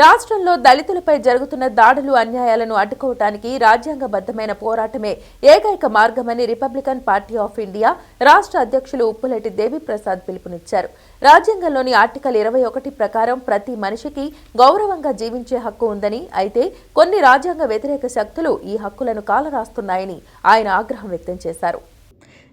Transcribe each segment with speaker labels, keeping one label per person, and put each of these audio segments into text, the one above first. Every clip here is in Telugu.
Speaker 1: రాష్ట్రంలో దళితులపై జరుగుతున్న దాడులు అన్యాయాలను అడ్డుకోవటానికి రాజ్యాంగబద్ధమైన పోరాటమే ఏకైక మార్గమని రిపబ్లికన్ పార్టీ ఆఫ్ ఇండియా రాష్ట్ర అధ్యక్షులు ఉప్పులెట్టి దేవిప్రసాద్ పిలుపునిచ్చారు. రాజ్యాంగంలోని ఆర్టికల్ ఇరవై ఒకటి ప్రకారం ప్రతి మనిషికి గౌరవంగా జీవించే హక్కు ఉందని అయితే కొన్ని రాజ్యాంగ వ్యతిరేక శక్తులు ఈ హక్కులను కాలరాస్తున్నాయని ఆయన ఆగ్రహం వ్యక్తం చేశారు.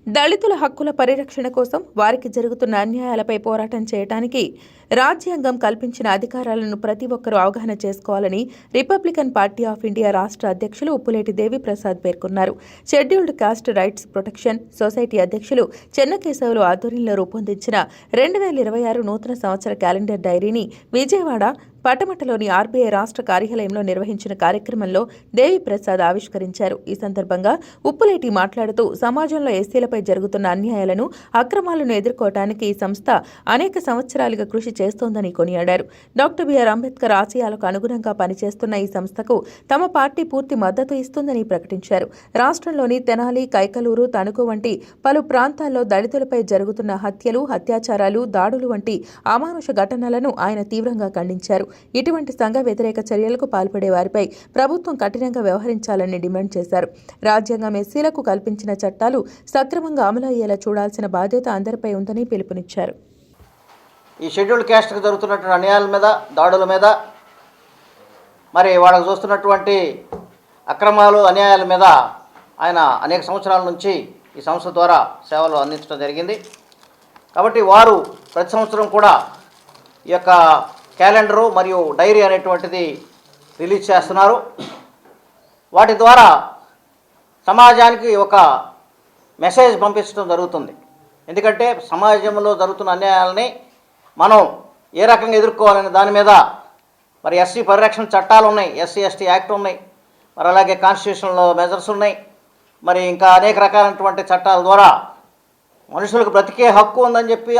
Speaker 1: దళితుల హక్కుల పరిరక్షణ కోసం వారికి జరుగుతున్న అన్యాయాలపై పోరాటం చేయడానికి రాజ్యాంగం కల్పించిన అధికారాలను ప్రతి ఒక్కరూ అవగాహన చేసుకోవాలని రిపబ్లికన్ పార్టీ ఆఫ్ ఇండియా రాష్ట్ర అధ్యక్షులు ఉప్పులేటి దేవిప్రసాద్ పేర్కొన్నారు. Scheduled caste rights protection society అధ్యక్షులు చెన్నకేశవులు ఆధ్వర్యంలో రూపొందించిన రెండు వేల ఇరవై ఆరు నూతన సంవత్సర క్యాలెండర్ డైరీని విజయవాడ పటమటలోని ఆర్బీఐ రాష్ట్ర కార్యాలయంలో నిర్వహించిన కార్యక్రమంలో దేవిప్రసాద్ ఆవిష్కరించారు. ఈ సందర్భంగా ఉప్పులేటి మాట్లాడుతూ సమాజంలో ఎస్సీలపై జరుగుతున్న అన్యాయాలను అక్రమాలను ఎదుర్కోవటానికి ఈ సంస్థ అనేక సంవత్సరాలుగా కృషి చేస్తోందని కొనియాడారు. డాక్టర్ బిఆర్ అంబేద్కర్ ఆశయాలకు అనుగుణంగా పనిచేస్తున్న ఈ సంస్థకు తమ పార్టీ పూర్తి మద్దతు ఇస్తుందని ప్రకటించారు. రాష్ట్రంలోని తెనాలి కైకలూరు తణుకు వంటి పలు ప్రాంతాల్లో దళితులపై జరుగుతున్న హత్యలు హత్యాచారాలు దాడులు వంటి అమానుష ఘటనలను ఆయన తీవ్రంగా ఖండించారు. ఇటువంటి సంఘ వ్యతిరేక చర్యలకు పాల్పడే వారిపై ప్రభుత్వం కఠినంగా వ్యవహరించాలని డిమాండ్ చేశారు. రాజ్యాంగం ఎస్సీలకు కల్పించిన చట్టాలు సక్రమంగా అమలు అయ్యేలా చూడాల్సిన బాధ్యత అందరిపై ఉందని పిలుపునిచ్చారు.
Speaker 2: ఈ షెడ్యూల్డ్ క్యాస్ట్కి జరుగుతున్నటువంటి అన్యాయాల మీద దాడుల మీద మరి వాళ్ళకు చూస్తున్నటువంటి అక్రమాలు అన్యాయాల మీద ఆయన అనేక సంవత్సరాల నుంచి ఈ సంస్థ ద్వారా సేవలు అందించడం జరిగింది. కాబట్టి వారు ప్రతి సంవత్సరం కూడా ఈ యొక్క క్యాలెండరు మరియు డైరీ అనేటువంటిది రిలీజ్ చేస్తున్నారు. వాటి ద్వారా సమాజానికి ఒక మెసేజ్ పంపించడం జరుగుతుంది. ఎందుకంటే సమాజంలో జరుగుతున్న అన్యాయాలని మనం ఏ రకంగా ఎదుర్కోవాలనే దాని మీద మరి ఎస్సీ పరిరక్షణ చట్టాలు ఉన్నాయి ఎస్సీ ఎస్టీ యాక్ట్ ఉన్నాయి మరి అలాగే కాన్స్టిట్యూషన్లో మెజర్స్ ఉన్నాయి మరి ఇంకా అనేక రకాలైనటువంటి చట్టాల ద్వారా మనుషులకు బ్రతికే హక్కు ఉందని చెప్పి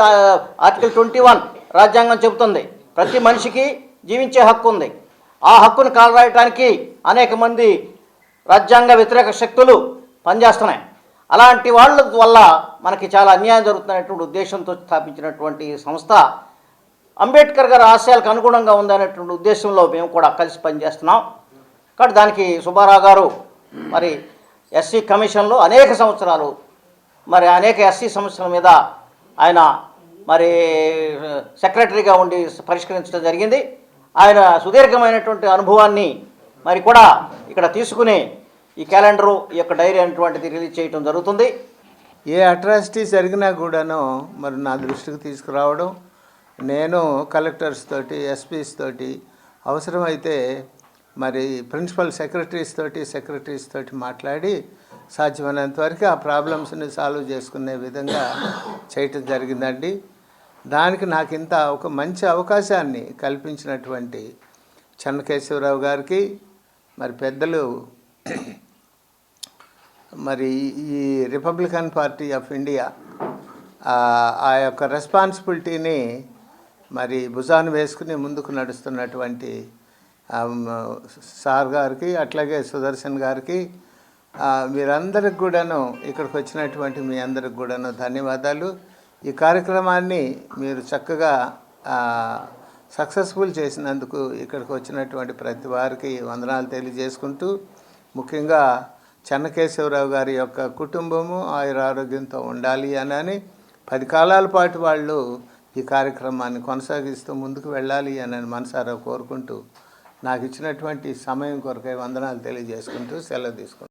Speaker 2: ఆర్టికల్ ట్వంటీ వన్ రాజ్యాంగం చెబుతుంది. ప్రతి మనిషికి జీవించే హక్కు ఉంది. ఆ హక్కును కాలరాయటానికి అనేక మంది రాజ్యాంగ వ్యతిరేక శక్తులు పనిచేస్తున్నాయి. అలాంటి వాళ్ళ వల్ల మనకి చాలా అన్యాయం జరుగుతున్నటువంటి ఉద్దేశంతో స్థాపించినటువంటి సంస్థ అంబేద్కర్ గారి ఆశయాలకు అనుగుణంగా ఉందనేటువంటి ఉద్దేశంలో మేము కూడా కలిసి పనిచేస్తున్నాం. కాబట్టి దానికి సుబ్బారావు గారు మరి ఎస్సీ కమిషన్లో అనేక సంవత్సరాలు మరి అనేక ఎస్సీ సమస్యల మీద ఆయన మరి సెక్రటరీగా ఉండి పరిష్కరించడం జరిగింది. ఆయన సుదీర్ఘమైనటువంటి అనుభవాన్ని మరి కూడా ఇక్కడ తీసుకుని ఈ క్యాలెండరు ఈ యొక్క డైరీ అనేటువంటిది రిలీజ్ చేయడం జరుగుతుంది.
Speaker 3: ఏ అట్రాసిటీ జరిగినా కూడాను మరి నా దృష్టికి తీసుకురావడం నేను కలెక్టర్స్ తోటి ఎస్పీస్ తోటి అవసరమైతే మరి ప్రిన్సిపల్ సెక్రటరీస్ తోటి సెక్రటరీస్ తోటి మాట్లాడి సాధ్యమైనంత వరకు ఆ ప్రాబ్లమ్స్ని సాల్వ్ చేసుకునే విధంగా చేయటం జరిగిందండి. దానికి నాకు ఇంత ఒక మంచి అవకాశాన్ని కల్పించినటువంటి చెన్నకేశ్వరరావు గారికి మరి పెద్దలు మరి ఈ రిపబ్లికన్ పార్టీ ఆఫ్ ఇండియా ఆ, యొక్క రెస్పాన్సిబిలిటీని మరి భుజాన వేసుకుని ముందుకు నడుస్తున్నటువంటి సార్ గారికి అట్లాగే సుదర్శన్ గారికి మీరందరికి కూడాను ఇక్కడికి వచ్చినటువంటి మీ అందరికి కూడాను ధన్యవాదాలు. ఈ కార్యక్రమాన్ని మీరు చక్కగా సక్సెస్ఫుల్ చేసినందుకు ఇక్కడికి వచ్చినటువంటి ప్రతి వారికి వందనాలు తెలియజేసుకుంటూ ముఖ్యంగా చెన్నకేశవరావు గారి యొక్క కుటుంబము ఆయుర ఆరోగ్యంతో ఉండాలి అని అని పది కాలాల పాటు వాళ్ళు ఈ కార్యక్రమాన్ని కొనసాగిస్తూ ముందుకు వెళ్ళాలి అని మనసారా కోరుకుంటూ నాకు ఇచ్చినటువంటి సమయం కొరకై వందనాలు తెలియజేసుకుంటూ సెలవు తీసుకుంటాను